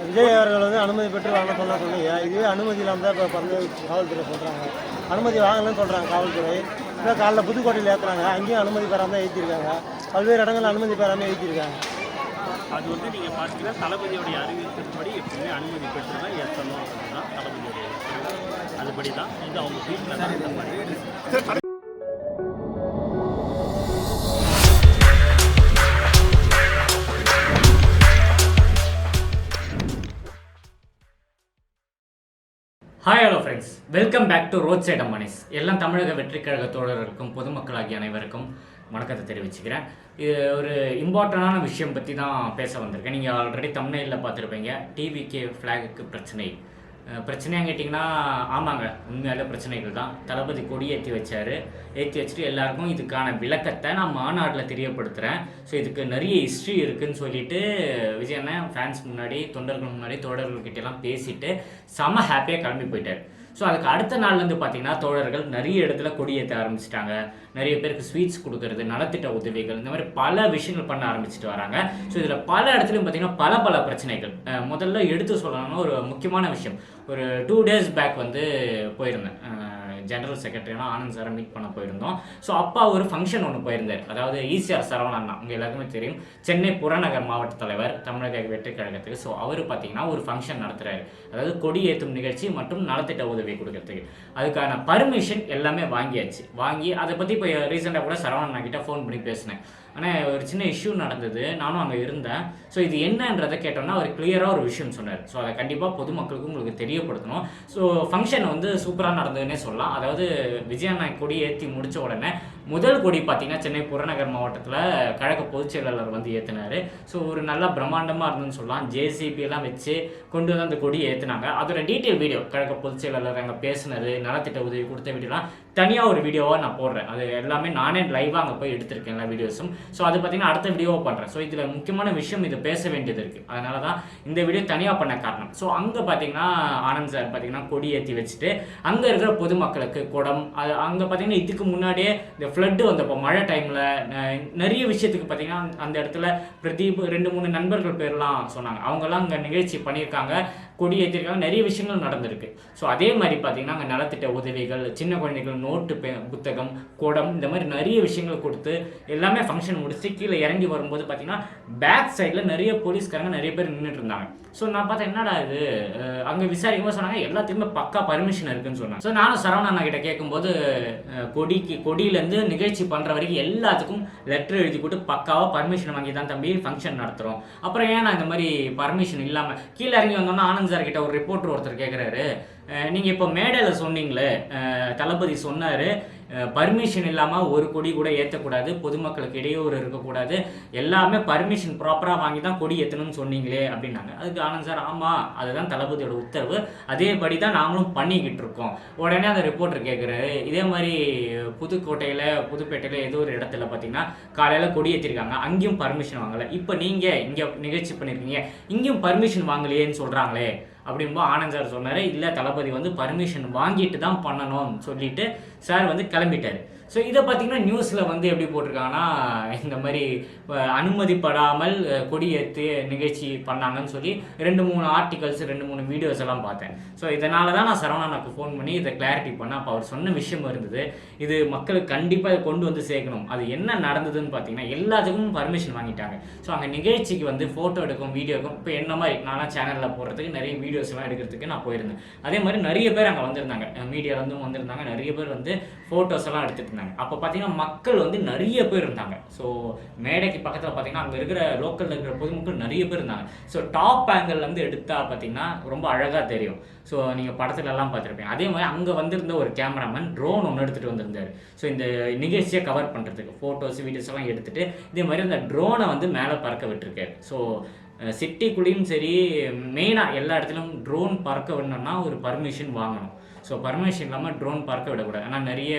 விஜய் அவர்கள் வந்து அனுமதி பெற்று வாங்க சொன்னா சொன்னீங்க இதுவே அனுமதி இல்லாமல் தான் இப்போ வந்து காவல்துறை சொல்கிறாங்க அனுமதி வாங்கலன்னு சொல்கிறாங்க காவல்துறை. இப்போ காலைல புதுக்கோட்டையில் ஏற்றுறாங்க அங்கேயும் அனுமதி பெறாமல் தான் ஏற்றிருக்காங்க பல்வேறு இடங்கள்ல அனுமதி பெறாமல் ஏற்றிருக்காங்க அது வந்து நீங்கள் பார்த்தீங்கன்னா தளபதியோடைய அறிவிப்பின்படி எப்பவுமே அனுமதி பெற்று தான் ஏற்றணும் அப்படின்னா தளபதியோடைய. அதுபடி தான் இது அவங்க வீட்டில் தான் hi hello friends welcome back to roadside அம்மானிஸ் எல்லாம் தமிழக வெற்றி கழக தோழர்களுக்கும் பொதுமக்களாகிய அனைவருக்கும் வணக்கத்தை தெரிவிச்சுக்கிறேன். இது ஒரு இம்பார்ட்டண்டான விஷயம் பற்றி தான் பேச வந்திருக்கேன். நீங்கள் ஆல்ரெடி தமிழ்நிலையில் பார்த்துருப்பீங்க. டிவிகே ஃப்ளாகுக்கு பிரச்சனை. பிரச்சனையாக கேட்டிங்கன்னா ஆமாங்க உண்மையால பிரச்சனைகள் தான். தளபதி கொடி ஏற்றி வச்சார். ஏற்றி வச்சுட்டு எல்லாருக்கும் இதுக்கான விளக்கத்தை நான் மாநாட்டில் தெரியப்படுத்துகிறேன் ஸோ இதுக்கு நிறைய ஹிஸ்ட்ரி இருக்குன்னு சொல்லிட்டு விஜய் அண்ணன் ஃபேன்ஸ் முன்னாடி தொண்டர்கள் முன்னாடி தோழர்கள்கிட்ட எல்லாம் பேசிட்டு செம ஹாப்பியாக கிளம்பி போயிட்டார். ஸோ அதுக்கு அடுத்த நாள்லேருந்து பார்த்தீங்கன்னா தோழர்கள் நிறைய இடத்துல கொடியேற்ற ஆரம்பிச்சிட்டாங்க. நிறைய பேருக்கு ஸ்வீட்ஸ் கொடுக்கறது நலத்திட்ட உதவிகள் இந்த மாதிரி பல விஷயங்கள் பண்ண ஆரம்பிச்சிட்டு வராங்க. ஸோ இதில் பல இடத்துலையும் பார்த்தீங்கன்னா பல பல பிரச்சனைகள். முதல்ல எடுத்து சொல்லணும்னா ஒரு முக்கியமான விஷயம். ஒரு டூ டேஸ் பேக் வந்து போயிருந்தேன். ஜெனரல் செக்ரட்டரினா ஆனந்த் சாரை மீட் பண்ண போயிருந்தோம். ஸோ அப்பா ஒரு ஃபங்க்ஷன் ஒன்று போயிருந்தார். அதாவது ஈசிஆர் சரவணன் தான். உங்கள் எல்லாருக்குமே தெரியும். சென்னை புறநகர் மாவட்ட தலைவர் தமிழக வெற்றி கழகத்துக்கு. ஸோ அவர் பார்த்தீங்கன்னா ஒரு ஃபங்க்ஷன் நடத்துறாரு. அதாவது கொடி ஏற்றும் நிகழ்ச்சி மற்றும் நலத்திட்ட உதவி கொடுக்கறதுக்கு. அதுக்கான பர்மிஷன் எல்லாமே வாங்கியாச்சு. வாங்கி அதை பற்றி இப்போ ரீசெண்டாக கூட சரவணன் கிட்ட ஃபோன் பண்ணி பேசினேன். ஆனால் ஒரு சின்ன இஷ்யூ நடந்தது. நானும் அங்கே இருந்தேன். ஸோ இது என்னன்றதை கேட்டோம்னா அவர் கிளியராக ஒரு விஷயம் சொன்னார். ஸோ அதை கண்டிப்பாக பொதுமக்களுக்கு உங்களுக்கு தெரியப்படுத்தணும். ஸோ ஃபங்க்ஷன் வந்து சூப்பராக நடந்ததுன்னே சொல்லலாம். அதாவது விஜயண்ணா கொடி ஏற்றி முடித்த உடனே முதல் கொடி பார்த்தீங்கன்னா சென்னை புறநகர் மாவட்டத்தில் கழக பொதுச் செயலாளர் வந்து ஏற்றினார் ஸோ ஒரு நல்ல பிரம்மாண்டமாக இருந்துன்னு சொல்லலாம். ஜேசிபியெல்லாம் வச்சு கொண்டு வந்து அந்த கொடி ஏற்றினாங்க அதோட டீட்டெயில் வீடியோ கழக பொதுச் செயலாளர் அங்கே பேசினது நலத்திட்ட உதவி கொடுத்த வீடியோலாம் தனியாக ஒரு வீடியோவாக நான் போடுறேன். அது எல்லாமே நானே லைவாக அங்கே போய் எடுத்திருக்கேன் எல்லா வீடியோஸும் ஸோ அது பார்த்தீங்கன்னா அடுத்த வீடியோவை பண்ணுறேன் ஸோ இதில் முக்கியமான விஷயம் இது பேச வேண்டியது இருக்குது அதனால தான் இந்த வீடியோ தனியாக பண்ண காரணம். ஸோ அங்கே பார்த்தீங்கன்னா ஆனந்த் சார் பார்த்தீங்கன்னா கொடி ஏற்றி வச்சுட்டு அங்கே இருக்கிற பொதுமக்களுக்கு குடம் அது அங்கே பார்த்தீங்கன்னா இதுக்கு முன்னாடியே இந்த ஃப்ளட்டு வந்தப்போ மழை டைமில் நிறைய விஷயத்துக்கு பார்த்தீங்கன்னா அந்த- அந்த இடத்துல பிரதீப் ரெண்டு மூணு நண்பர்கள் பேர்லாம் சொன்னாங்க. அவங்கெல்லாம் அங்கே நிகழ்ச்சி பண்ணியிருக்காங்க. கொடி ஏற்றிருக்காங்க. நிறைய விஷயங்கள் நடந்திருக்கு. ஸோ அதே மாதிரி பார்த்தீங்கன்னா அங்கே நலத்திட்ட உதவிகள் சின்ன குழந்தைகள் நோட்டு பே புத்தகம் குடம் இந்த மாதிரி நிறைய விஷயங்கள் கொடுத்து எல்லாமே ஃபங்க்ஷன் முடிச்சு கீழே இறங்கி வரும்போது பார்த்தீங்கன்னா பேக் சைடில் நிறைய போலீஸ்காரங்க நிறைய பேர் நின்றுட்டு இருந்தாங்க. ஸோ நான் பார்த்தேன் என்னடா இது? அங்கே அங்கே விசாரிக்கும்போது சொன்னாங்க எல்லாத்துக்குமே பக்கா பர்மிஷன் இருக்குன்னு சொன்னாங்க. ஸோ நானும் சரவணா அண்ணா கிட்ட கேட்கும்போது கொடிக்கு கொடியிலேருந்து நிகழ்ச்சி பண்ணுற வரைக்கும் எல்லாத்துக்கும் லெட்டர் எழுதி போட்டு பக்காவாக பர்மிஷன் வாங்கி தான் தம்பி ஃபங்க்ஷன் நடத்துகிறோம் அப்புறம் ஏன் நான் இந்த மாதிரி பர்மிஷன் இல்லாமல் கீழே இறங்கி வந்தோம்னா ஆனந்த் சார் கிட்ட ஒரு ரிப்போர்ட்டர் ஒருத்தர் கேட்குறாரு நீங்கள் இப்போ மேடையில் சொன்னீங்களே தளபதி சொன்னார் பர்மிஷன் இல்லாமல் ஒரு கொடி கூட ஏற்றக்கூடாது பொதுமக்களுக்கு இடையூறு இருக்கக்கூடாது எல்லாமே பர்மிஷன் ப்ராப்பராக வாங்கி தான் கொடி ஏற்றணும்னு சொன்னீங்களே அப்படின்னாங்க. அதுக்கு ஆனந்த் சார் ஆமாம் அதுதான் தளபதியோட உத்தரவு. அதேபடி தான் நாங்களும் பண்ணிக்கிட்டு இருக்கோம். உடனே அந்த ரிப்போர்ட்டர் கேட்குறாரு இதே மாதிரி புதுக்கோட்டையில் புதுப்பேட்டையில் ஏதோ ஒரு இடத்துல பார்த்தீங்கன்னா காலையில் கொடி ஏற்றிருக்காங்க அங்கேயும் பர்மிஷன் வாங்கலை. இப்போ நீங்கள் இங்கே நிகழ்ச்சி பண்ணியிருக்கீங்க இங்கேயும் பர்மிஷன் வாங்கலையேன்னு சொல்கிறாங்களே அப்படின்போ ஆனந்த் சார் சொன்னார் இல்லை தளபதி வந்து பர்மிஷன் வாங்கிட்டு தான் பண்ணணும்னு சொல்லிட்டு சார் வந்து கிளம்பிட்டார். ஸோ இதை பார்த்தீங்கன்னா நியூஸில் வந்து எப்படி போட்டிருக்காங்கன்னா இந்த மாதிரி அனுமதிப்படாமல் கொடியேற்று நிகழ்ச்சி பண்ணாங்கன்னு சொல்லி ரெண்டு மூணு ஆர்டிகல்ஸ் ரெண்டு மூணு வீடியோஸ் எல்லாம் பார்த்தேன். ஸோ இதனால தான் நான் சரவணனுக்கு ஃபோன் பண்ணி இதை கிளாரிட்டி பண்ணேன். அப்போ அவர் சொன்ன விஷயம் இருந்தது இது மக்களுக்கு கண்டிப்பாக இதை கொண்டு வந்து சேர்க்கணும். அது என்ன நடந்ததுன்னு பார்த்தீங்கன்னா எல்லாத்துக்கும் பர்மிஷன் வாங்கிட்டாங்க. ஸோ அங்கே நிகழ்ச்சிக்கு வந்து ஃபோட்டோ எடுக்கும் வீடியோக்கும் இப்போ என்ன மாதிரி நான்லாம் சேனலில் போடுறதுக்கு நிறைய வீடியோஸ்லாம் எடுக்கிறதுக்கு நான் போயிருந்தேன். அதே மாதிரி நிறைய பேர் அங்கே வந்திருந்தாங்க. மீடியாவிலேருந்தும் வந்திருந்தாங்க. நிறைய பேர் வந்து ஃபோட்டோஸ் எல்லாம் எடுத்துட்டு இருந்தாங்க அப்போ பார்த்தீங்கன்னா மக்கள் வந்து நிறைய பேர் இருந்தாங்க. ஸோ மேடைக்கு பக்கத்தில் பார்த்தீங்கன்னா அங்கே இருக்கிற லோக்கலில் இருக்கிற பொதுமக்கள் நிறைய பேர் இருந்தாங்க. ஸோ டாப் பேங்கிள் வந்து எடுத்தால் பார்த்தீங்கன்னா ரொம்ப அழகாக தெரியும். ஸோ நீங்கள் படத்துல எல்லாம் பார்த்துருப்பீங்க. அதே மாதிரி அங்கே வந்திருந்த ஒரு கேமராமேன் ட்ரோன் ஒன்று எடுத்துகிட்டு வந்திருந்தார். ஸோ இந்த நிகழ்ச்சியை கவர் பண்ணுறதுக்கு ஃபோட்டோஸ் வீடியோஸ் எல்லாம் எடுத்துகிட்டு இதே மாதிரி அந்த ட்ரோனை வந்து மேலே பறக்க விட்டுருக்காரு ஸோ சிட்டிக்குள்ளேயும் சரி மெயினாக எல்லா இடத்துலையும் ட்ரோன் பறக்க விடணும்னா ஒரு பர்மிஷன் வாங்கணும். ஸோ பர்மிஷன் இல்லாமல் ட்ரோன் பார்க்க விடக்கூடாது. ஆனால் நிறைய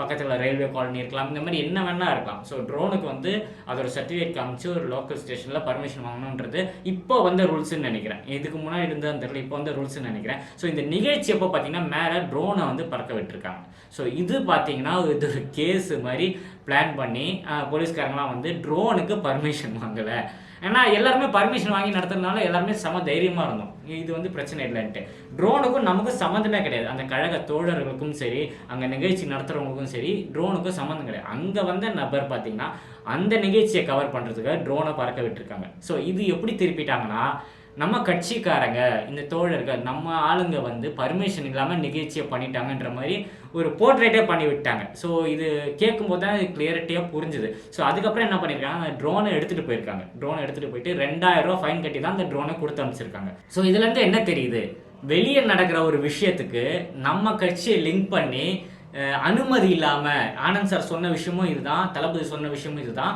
பக்கத்தில் ரயில்வே காலனி இருக்கலாம். இந்த மாதிரி என்ன வேணால் இருக்கலாம். ஸோ ட்ரோனுக்கு வந்து அதோட சர்டிஃபிகேட் காமிச்சு ஒரு லோக்கல் ஸ்டேஷனில் பர்மிஷன் வாங்கணுன்றது இப்போ வந்த ரூல்ஸ்ன்னு நினைக்கிறேன். இதுக்கு முன்னாடி இருந்தால் தெரியல இப்போ வந்து ரூல்ஸ்ன்னு நினைக்கிறேன். ஸோ இந்த நிகழ்ச்சி எப்போ பார்த்தீங்கன்னா மேலே ட்ரோனை வந்து பறக்க விட்டுருக்காங்க. ஸோ இது பார்த்தீங்கன்னா இது ஒரு கேஸு மாதிரி பிளான் பண்ணி போலீஸ்காரங்களாம் வந்து ட்ரோனுக்கு பர்மிஷன் வாங்கலை. ஏன்னா எல்லாருமே பர்மிஷன் வாங்கி நடத்துறதுனால எல்லாருமே சம தைரியமாக இருந்தோம். இது வந்து பிரச்சனை இல்லைன்ட்டு. ட்ரோனுக்கும் நமக்கும் சம்மந்தமே கிடையாது. அந்த கழக தோழர்களுக்கும் சரி அங்கே நிகழ்ச்சி நடத்துகிறவங்களுக்கும் சரி ட்ரோனுக்கும் சம்மந்தம் கிடையாது. அங்கே வந்த நபர் பார்த்தீங்கன்னா அந்த நிகழ்ச்சியை கவர் பண்ணுறதுக்காக ட்ரோனை பறக்க விட்டுருக்காங்க. ஸோ இது எப்படி திருப்பிட்டாங்கன்னா நம்ம கட்சிக்காரங்க இந்த தோழர்கள் நம்ம ஆளுங்க வந்து பர்மிஷன் இல்லாமல் நிகழ்ச்சியை பண்ணிட்டாங்கன்ற மாதிரி ஒரு போர்ட்ரேட்டே பண்ணி விட்டாங்க. ஸோ இது கேட்கும்போது தான் இது கிளியரிட்டியாக புரிஞ்சுது. ஸோ அதுக்கப்புறம் என்ன பண்ணியிருக்காங்க ட்ரோனை எடுத்துகிட்டு போயிருக்காங்க. ட்ரோனை எடுத்துகிட்டு போயிட்டு ரெண்டாயிரம் ரூபா ஃபைன் கட்டி தான் அந்த ட்ரோனை கொடுத்து அனுப்பிச்சிருக்காங்க. ஸோ இதுலேருந்து என்ன தெரியுது? வெளியே நடக்கிற ஒரு விஷயத்துக்கு நம்ம கட்சியை லிங்க் பண்ணி அனுமதி இல்லாமல் ஆனந்த் சார் சொன்ன விஷயமும் இதுதான் தளபதி சொன்ன விஷயமும் இதுதான்.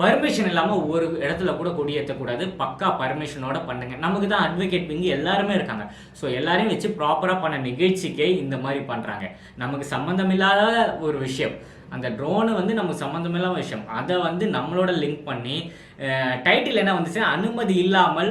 பர்மிஷன் இல்லாமல் ஒரு இடத்துல கூட கொடியேற்றக்கூடாது. பக்கா பர்மிஷனோட பண்ணுங்க. நமக்கு தான் அட்வொகேட் விங் எல்லாருமே இருக்காங்க. ஸோ எல்லாரையும் வச்சு ப்ராப்பராக பண்ண நிகழ்ச்சிக்கே இந்த மாதிரி பண்ணுறாங்க நமக்கு சம்மந்தமில்லாத ஒரு விஷயம். அந்த ட்ரோனு வந்து நமக்கு சம்மந்தமில்லாத விஷயம். அதை வந்து நம்மளோட லிங்க் பண்ணி டைட்டில் என்ன வந்துச்சுன்னா அனுமதி இல்லாமல்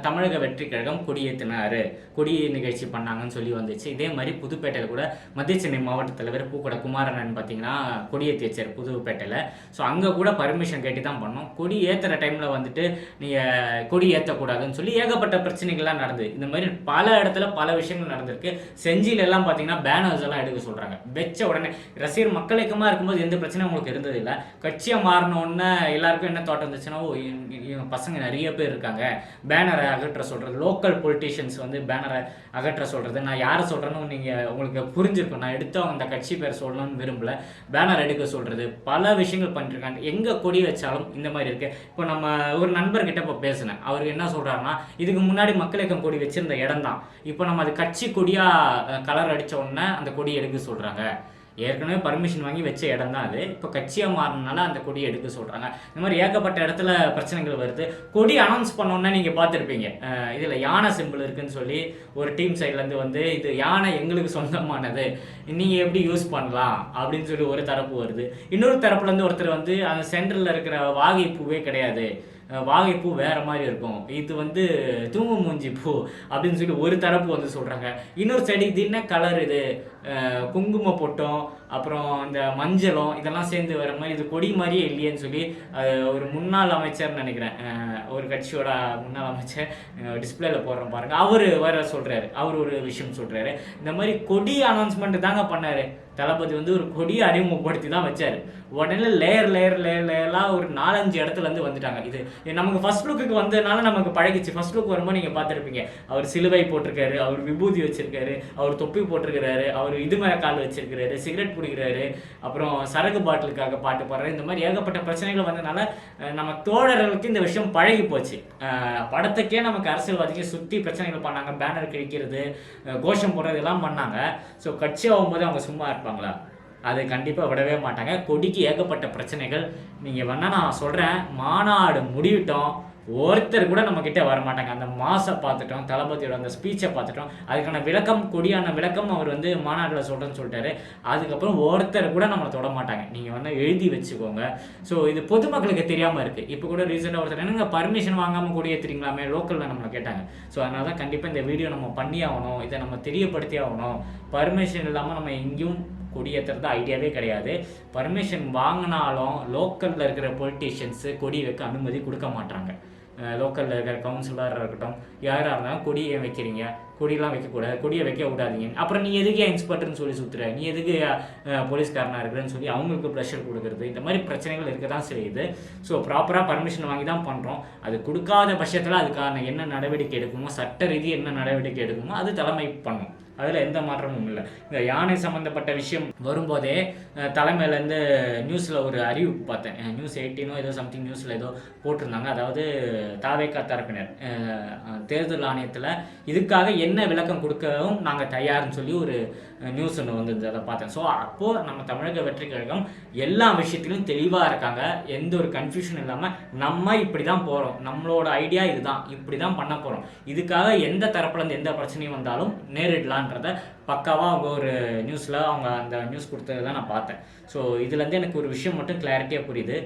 தமிழக வெற்றி கழகம் கொடியேற்றினாரு கொடி நிகழ்ச்சி பண்ணாங்கன்னு சொல்லி வந்துச்சு. இதே மாதிரி புதுப்பேட்டையில் கூட மத்திய சென்னை மாவட்ட தலைவர் பூக்கட குமாரண்ணன் பார்த்தீங்கன்னா கொடியேற்றி வச்சார் புதுப்பேட்டையில். ஸோ அங்கே கூட பர்மிஷன் கேட்டு தான் பண்ணோம். கொடி ஏற்றுற டைமில் வந்துட்டு நீங்கள் கொடி ஏற்றக்கூடாதுன்னு சொல்லி ஏகப்பட்ட பிரச்சனைகள்லாம் நடந்தது. இந்த மாதிரி பல இடத்துல பல விஷயங்கள் நடந்திருக்கு. செஞ்சில பார்த்தீங்கன்னா பேனர்ஸ் எல்லாம் எடுக்க சொல்கிறாங்க வெச்ச உடனே ரசிகர் மக்கள் இயக்கமாக இருக்கும்போது எந்த பிரச்சனையும் உங்களுக்கு இருந்தது இல்லை. கட்சியை மாறின எல்லாருக்கும் என்ன தோட்டம் இருந்துச்சுன்னா ஓ இவங்க- இவங்க பசங்க நிறைய பேர் இருக்காங்க. பேனரை அகற்ற சொல்கிறது லோக்கல் பொலிட்டிஷியன்ஸ் வந்து பேனரை அகற்ற சொல்கிறது நான் யாரை சொல்கிறேன்னு நீங்கள் உங்களுக்கு புரிஞ்சிருக்கும். நான் எடுத்து அந்த கட்சி பேர் சொல்லணும்னு விரும்பல. பேனர் எடுக்க சொல்கிறது பல விஷயங்கள் பண்ணிருக்காங்க. எங்கே கொடி வச்சாலும் இந்த மாதிரி இருக்குது இப்போ நம்ம ஒரு நண்பர்கிட்ட இப்போ பேசினேன். அவர் என்ன சொல்கிறாருன்னா இதுக்கு முன்னாடி மக்கள் இயக்கம் கொடி வச்சிருந்த இடம் தான் இப்போ நம்ம அது கட்சி கொடியாக கலர் அடித்த உடனே அந்த கொடி எடுக்க சொல்கிறாங்க ஏற்கனவே பர்மிஷன் வாங்கி வச்ச இடம் தான் அது. இப்போ கட்சியாக மாறினால அந்த கொடியை எடுக்க சொல்கிறாங்க இந்த மாதிரி ஏகப்பட்ட இடத்துல பிரச்சனைகள் வருது. கொடி அனௌன்ஸ் பண்ணோன்னே நீங்கள் பார்த்துருப்பீங்க. இதில் யானை சிம்பிள் இருக்குதுன்னு சொல்லி ஒரு டீம் சைட்லேருந்து வந்து இது யானை எங்களுக்கு சொந்தமானது. நீங்கள் எப்படி யூஸ் பண்ணலாம்? அப்படின்னு சொல்லி ஒரு தரப்பு வருது. இன்னொரு தரப்புலேருந்து ஒருத்தர் வந்து அந்த சென்டரில் இருக்கிற வாகை பூவே கிடையாது. வாகைப்பூ வேற மாதிரி இருக்கும். இது வந்து தூங்கு மூஞ்சி பூ அப்படின்னு சொல்லி ஒரு தரப்பு வந்து சொல்றாங்க. இன்னொரு சைடு இது என்ன கலர் இது குங்கும பொட்டம் அப்புறம் இந்த மஞ்சளும் இதெல்லாம் சேர்ந்து வர மாதிரி இது கொடி மாதிரியே இல்லையேன்னு சொல்லி ஒரு முன்னாள் அமைச்சர் நினைக்கிறேன். ஒரு கட்சியோட முன்னாள் அமைச்சர் டிஸ்பிளேல போடுறோம் பாருங்க. அவர் வேற சொல்றாரு. அவர் ஒரு விஷயம் சொல்றாரு. இந்த மாதிரி கொடி அனௌன்ஸ்மெண்ட் தாங்க பண்ணாரு. தளபதி வந்து ஒரு கொடியை அறிமுகப்படுத்தி தான் வச்சாரு. உடனே லேயர் லேயர் லேயர் லேயர்லாம் ஒரு நாலஞ்சு இடத்துல இருந்து வந்துட்டாங்க. இது இது நமக்கு ஃபர்ஸ்ட் லுக்குக்கு வந்ததுனால நமக்கு பழகிச்சு. ஃபர்ஸ்ட் லுக் வரும்போது நீங்கள் பார்த்துருப்பீங்க. அவர் சிலுவை போட்டிருக்காரு அவர் விபூதி வச்சிருக்காரு அவர் தொப்பி போட்டிருக்கிறாரு அவர் இது மேலே கால் வச்சிருக்கிறாரு சிகரெட் குடிக்கிறாரு. அப்புறம் சரகு பாட்டிலுக்காக பாட்டு பாடுறாரு. இந்த மாதிரி ஏகப்பட்ட பிரச்சனைகள் வந்ததுனால நம்ம தோழர்களுக்கு இந்த விஷயம் பழகி போச்சு. படத்துக்கே நமக்கு அரசியல்வாதிக்கு சுற்றி பிரச்சனைகள் பண்ணாங்க. பேனர் கிழிக்கிறது கோஷம் போடுறது எல்லாம் பண்ணாங்க. ஸோ கட்சி ஆகும்போது அவங்க சும்மா இருப்பாங்களா? அது கண்டிப்பாக விடவே மாட்டாங்க. கொடிக்கு ஏகப்பட்ட பிரச்சனைகள். நீங்கள் வேணால் நான் சொல்கிறேன் மாநாடு முடிவிட்டோம். ஒருத்தர் கூட நம்ம கிட்டே வர மாட்டாங்க அந்த மாசை பார்த்துட்டோம் தளபதியோட அந்த ஸ்பீச்சை பார்த்துட்டோம். அதுக்கான விளக்கம் கொடியான விளக்கம் அவர் வந்து மாநாட்டில் சொல்கிறேன்னு சொல்லிட்டாரு. அதுக்கப்புறம் ஒருத்தர் கூட நம்மளை தொட மாட்டாங்க. நீங்கள் வந்து எழுதி வச்சுக்கோங்க. ஸோ இது பொதுமக்களுக்கு தெரியாமல் இருக்குது இப்போ கூட ரீசெண்டாக ஒருத்தர் என்னங்க பர்மிஷன் வாங்காமல் கொடி ஏற்றுறீங்களாமே லோக்கலில் நம்மளை கேட்டாங்க. ஸோ அதனால தான் கண்டிப்பாக இந்த வீடியோ நம்ம பண்ணி ஆகணும். இதை நம்ம தெரியப்படுத்தி ஆகணும். பர்மிஷன் இல்லாமல் நம்ம எங்கேயும் கொடியேற்றுறது ஐடியாவே கிடையாது. பர்மிஷன் வாங்கினாலும் லோக்கலில் இருக்கிற பொலிட்டீஷியன்ஸு கொடி வைக்க அனுமதி கொடுக்க மாட்டாங்க லோக்கலில் இருக்கிற கவுன்சிலராக இருக்கட்டும் யாராக இருந்தாலும் கொடியை வைக்கிறீங்க? கொடியெல்லாம் வைக்கக்கூடாது. கொடியை வைக்க விடாதீங்க. அப்புறம் நீ எதுக்கு இன்ஸ்பெக்டர்னு சொல்லி சுற்றுற நீ எதுக்கு போலீஸ்காரனாக போலீஸ்காரனா இருக்கிறேன்னு சொல்லி அவங்களுக்கு ப்ரெஷர் கொடுக்குறது. இந்த மாதிரி பிரச்சனைகள் இருக்க தான் செய்யுது ஸோ ப்ராப்பராக பர்மிஷன் வாங்கி தான் பண்ணுறோம் அது கொடுக்காத பட்சத்தில் அதுக்கான என்ன நடவடிக்கை எடுக்குமோ சட்ட ரீதி என்ன நடவடிக்கை எடுக்குமோ அது தலைமை பண்ணும். அதில் எந்த மாற்றமும் இல்லை. இந்த யானை சம்மந்தப்பட்ட விஷயம் வரும்போதே தலைமையிலேருந்து நியூஸில் ஒரு அறிவிப்பு பார்த்தேன். நியூஸ் எயிட்டீனோ ஏதோ சம்திங் நியூஸில் ஏதோ போட்டிருந்தாங்க. அதாவது தாவேக்கா தரப்பினர் தேர்தல் ஆணையத்தில் இதுக்காக என்ன விளக்கம் கொடுக்கவும் நாங்கள் தயார்னு சொல்லி ஒரு நியூஸ் ஒன்று வந்தது அதை பார்த்தேன். ஸோ அப்போது நம்ம தமிழக வெற்றி கழகம் எல்லா விஷயத்திலும் தெளிவாக இருக்காங்க. எந்த ஒரு கன்ஃபியூஷன் இல்லாமல் நம்ம இப்படி தான் போகிறோம் நம்மளோட ஐடியா இதுதான். இப்படி தான் பண்ண போகிறோம் இதுக்காக எந்த தரப்புலேருந்து எந்த பிரச்சனையும் வந்தாலும் நேரிடலான்றத பக்காவாக அவங்க ஒரு நியூஸில் அவங்க அந்த நியூஸ் கொடுத்ததை தான் நான் பார்த்தேன். ஸோ இதுலேருந்து எனக்கு ஒரு விஷயம் மட்டும் கிளாரிட்டியாக புரியுது.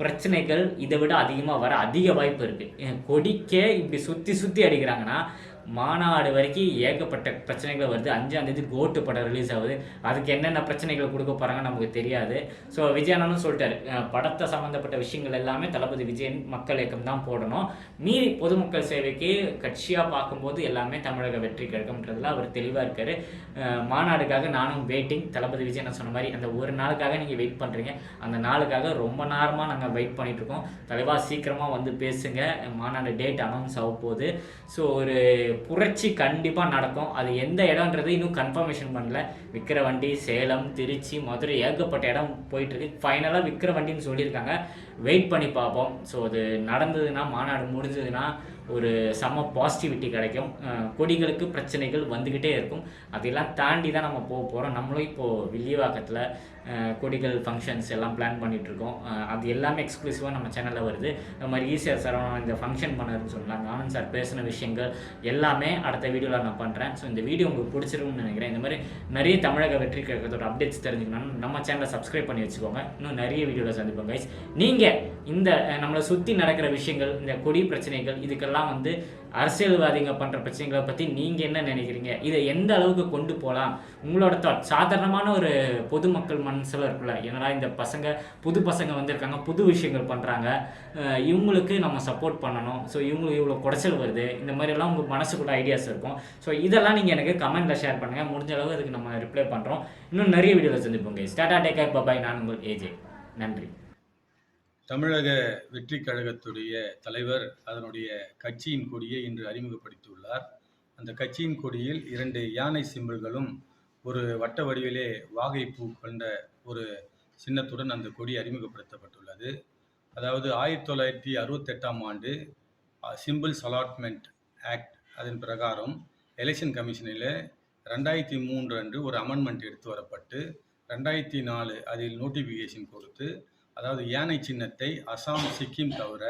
பிரச்சனைகள் இதை விட அதிகமாக வர அதிக வாய்ப்பு இருக்குது கொடிக்கே இப்படி சுற்றி சுற்றி அடிக்கிறாங்கன்னா மாநாடு வரைக்கும் ஏகப்பட்ட பிரச்சனைகள் வருது. அஞ்சாம் தேதி கோட்டு படம் ரிலீஸ் ஆகுது. அதுக்கு என்னென்ன பிரச்சனைகள் கொடுக்க போகிறாங்க நமக்கு தெரியாது. ஸோ விஜயனும் சொல்லிட்டாரு. படத்தை சம்மந்தப்பட்ட விஷயங்கள் எல்லாமே தளபதி விஜயன் மக்கள் இயக்கம் தான் போடணும். மீறி பொதுமக்கள் சேவைக்கு கட்சியாக பார்க்கும்போது எல்லாமே தமிழக வெற்றி கழகம்ன்றதுல அவர் தெளிவாக இருக்காரு. மாநாடுக்காக நானும் வெயிட்டிங் தளபதி விஜய் நான் சொன்ன மாதிரி அந்த ஒரு நாளுக்காக நீங்கள் வெயிட் பண்ணுறீங்க அந்த நாளுக்காக ரொம்ப நேரமாக நாங்கள் வெயிட் பண்ணிட்டு இருக்கோம். தலைவா சீக்கிரமாக வந்து பேசுங்க. மாநாடு டேட் அனௌன்ஸ் ஆக போகுது. ஸோ ஒரு புரட்சி கண்டிப்பாக நடக்கும். அது எந்த இடம்ன்றது இன்னும் கன்ஃபர்மேஷன் பண்ணல. விக்கிரவண்டி சேலம் திருச்சி மதுரை ஏகப்பட்ட இடம் போயிட்டுருக்கு. ஃபைனலாக ஃபைனலாக விக்கிரவண்டின்னு சொல்லியிருக்காங்க. வெயிட் பண்ணி பார்ப்போம். ஸோ அது நடந்ததுன்னா மாநாடு முடிஞ்சதுன்னா ஒரு செம்ம பாசிட்டிவிட்டி கிடைக்கும். கொடிகளுக்கு பிரச்சனைகள் வந்துக்கிட்டே இருக்கும். அதெல்லாம் தாண்டி தான் நம்ம போக போகிறோம் நம்மளும் இப்போது வில்லிவாக்கத்தில் கொடிகள் ஃபங்க்ஷன்ஸ் எல்லாம் பிளான் பண்ணிகிட்ருக்கோம் இருக்கோம் அது எல்லாமே எக்ஸ்க்ளூசிவாக நம்ம சேனலில் வருது. இந்த மாதிரி ஈஸியாக சார் இந்த ஃபங்க்ஷன் பண்ணாருன்னு சொன்னாங்க. ஆனந்த் சார் பேசின விஷயங்கள் எல்லாமே அடுத்த வீடியோவில் நான் பண்ணுறேன் ஸோ இந்த வீடியோ உங்களுக்கு பிடிச்சிருக்கும்னு நினைக்கிறேன். இந்த மாதிரி நிறைய தமிழக வெற்றி கழகத்தோட அப்டேட்ஸ் தெரிஞ்சுக்கணும்னு நம்ம சேனலை சப்ஸ்கிரைப் பண்ணி வச்சுக்கோங்க. இன்னும் நிறைய வீடியோவில் சந்திப்போம் கைஸ் நீங்கள் இந்த நம்மளை சுற்றி நடக்கிற விஷயங்கள் இந்த கொடி பிரச்சனைகள் இதுக்கெல்லாம் வந்து அரசியல்வாதிங்க பண்ணுற பிரச்சனைகளை பற்றி நீங்கள் என்ன நினைக்கிறீங்க? இதை எந்த அளவுக்கு கொண்டு போகலாம் உங்களோட தாட் சாதாரணமான ஒரு பொதுமக்கள் மனசில் இருக்குல்ல என்னடா இந்த பசங்க புது பசங்க வந்திருக்காங்க புது விஷயங்கள் பண்ணுறாங்க இவங்களுக்கு நம்ம சப்போர்ட் பண்ணணும். ஸோ இவங்களுக்கு இவ்வளோ குடைச்சல் வருது. இந்த மாதிரிலாம் உங்கள் மனசுக்குள்ள ஐடியாஸ் இருக்கும். ஸோ இதெல்லாம் நீங்கள் எனக்கு கமெண்ட்டில் ஷேர் பண்ணுங்கள் முடிஞ்ச அளவு அதுக்கு நம்ம ரிப்ளை பண்ணுறோம் இன்னும் நிறைய வீடியோவில் சந்திப்போங்க ஸ்டாட்டா டேக்கர் பபாய் நான் உங்கள் ஏஜே நன்றி. தமிழக வெற்றி கழகத்துடைய தலைவர் அதனுடைய கட்சியின் கொடியை இன்று அறிமுகப்படுத்தியுள்ளார். அந்த கட்சியின் கொடியில் இரண்டு யானை சிம்பிள்களும் ஒரு வட்ட வடிவிலே வாகைப்பூ கொண்ட ஒரு சின்னத்துடன் அந்த கொடி அறிமுகப்படுத்தப்பட்டுள்ளது. அதாவது ஆயிரத்தி தொள்ளாயிரத்தி அறுபத்தெட்டாம் ஆண்டு சிம்பிள்ஸ் அலாட்மெண்ட் ஆக்ட் அதன் பிரகாரம் எலெக்ஷன் கமிஷனில் ரெண்டாயிரத்தி மூன்று அன்று ஒரு அமெண்ட்மெண்ட் எடுத்து வரப்பட்டு ரெண்டாயிரத்தி நாலு அதில் நோட்டிஃபிகேஷன் கொடுத்து அதாவது யானை சின்னத்தை அசாம் சிக்கிம் தவிர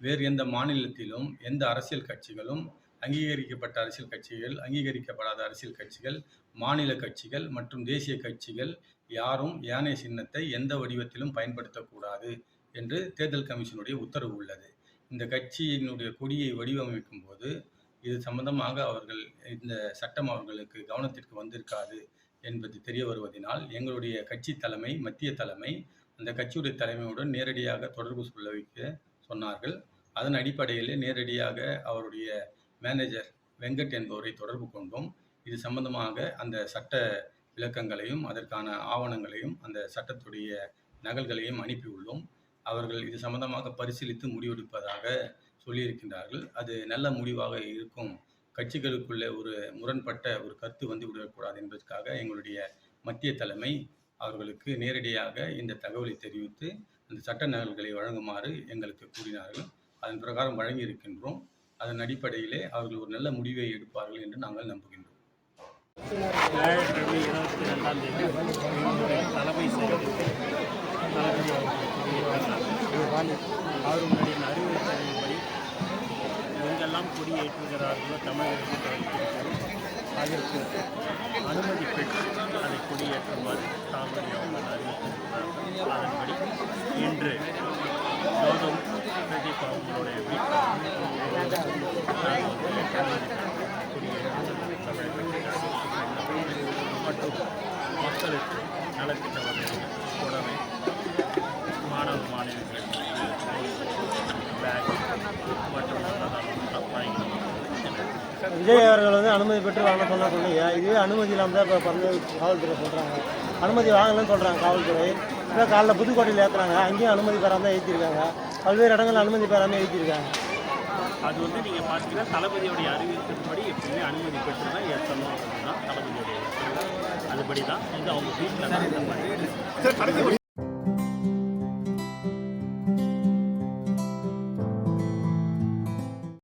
வேறு எந்த மாநிலத்திலும் எந்த அரசியல் கட்சிகளும் அங்கீகரிக்கப்பட்ட அரசியல் கட்சிகள் அங்கீகரிக்கப்படாத அரசியல் கட்சிகள் மாநில கட்சிகள் மற்றும் தேசிய கட்சிகள் யாரும் யானை சின்னத்தை எந்த வடிவத்திலும் பயன்படுத்தக்கூடாது என்று தேர்தல் கமிஷனுடைய உத்தரவு உள்ளது. இந்த கட்சியினுடைய கொடியை வடிவமைக்கும் போது இது சம்பந்தமாக அவர்கள் இந்த சட்டம் அவர்களுக்கு கவனத்திற்கு வந்திருக்காது என்பது தெரிய வருவதனால் எங்களுடைய கட்சி தலைமை மத்திய தலைமை அந்த கட்சியுடைய தலைமையுடன் நேரடியாக தொடர்பு சொல்ல வைக்க சொன்னார்கள். அதன் அடிப்படையில் நேரடியாக அவருடைய மேனேஜர் வெங்கட் என்பவரை தொடர்பு கொண்டோம். இது சம்பந்தமாக அந்த சட்ட விளக்கங்களையும் அதற்கான ஆவணங்களையும் அந்த சட்டத்துடைய நகல்களையும் அனுப்பியுள்ளோம் அவர்கள் இது சம்பந்தமாக பரிசீலித்து முடிவெடுப்பதாக சொல்லியிருக்கின்றார்கள். அது நல்ல முடிவாக இருக்கும். கட்சிகளுக்குள்ளே ஒரு முரண்பட்ட ஒரு கருத்து வந்து விடக்கூடாது என்பதற்காக எங்களுடைய மத்திய தலைமை அவர்களுக்கு நேரடியாக இந்த தகவலை தெரிவித்து அந்த சட்ட நகல்களை வழங்குமாறு எங்களுக்கு கூறினார்கள். அதன் பிரகாரம் வழங்கி இருக்கின்றோம் அதன் அடிப்படையிலே அவர்கள் ஒரு நல்ல முடிவை எடுப்பார்கள் என்று நாங்கள் நம்புகின்றோம். இருபத்தி ரெண்டாம் தேதி தலைமை செயலகத்தில் தளபதி அவர்களுடைய அறிவுறுத்தலின்படி எங்கெல்லாம் கொடியேற்றுகிறார்களோ தமிழகத்தில் அதற்கு அனுமதி பெற்று அதை கொடியேற்றுமாறு தாமரை அதன்படி இன்று கௌதம் பிரதீப் அவர்களுடைய மற்றும் மக்களுக்கு நலத்திட்ட உதவிகள் மாணவ மாணவிகளுக்கு பேக் மற்றும் விஜய் அவர்கள் வந்து அனுமதி பெற்று வாங்க சொன்னா சொன்னீங்க. இதுவே அனுமதி இல்லாமல் தான் இப்போ பிறந்த காவல்துறை சொல்கிறாங்க அனுமதி வாங்கலன்னு சொல்கிறாங்க காவல்துறை. இப்போ காலைல புதுக்கோட்டையில் ஏற்றுறாங்க அங்கேயும் அனுமதி பெறாமல் தான் ஏற்றிருக்காங்க பல்வேறு இடங்களில் அனுமதி பெறாமல் ஏற்றிருக்காங்க அது வந்து நீங்கள் பார்த்தீங்கன்னா தளபதியோடைய அறிவிப்பின்படி எப்பவுமே அனுமதி பெற்று தான் ஏற்றணும் அப்படின்னா தளபதியோடைய அதுபடி தான் இது அவங்க வீட்டில் தான்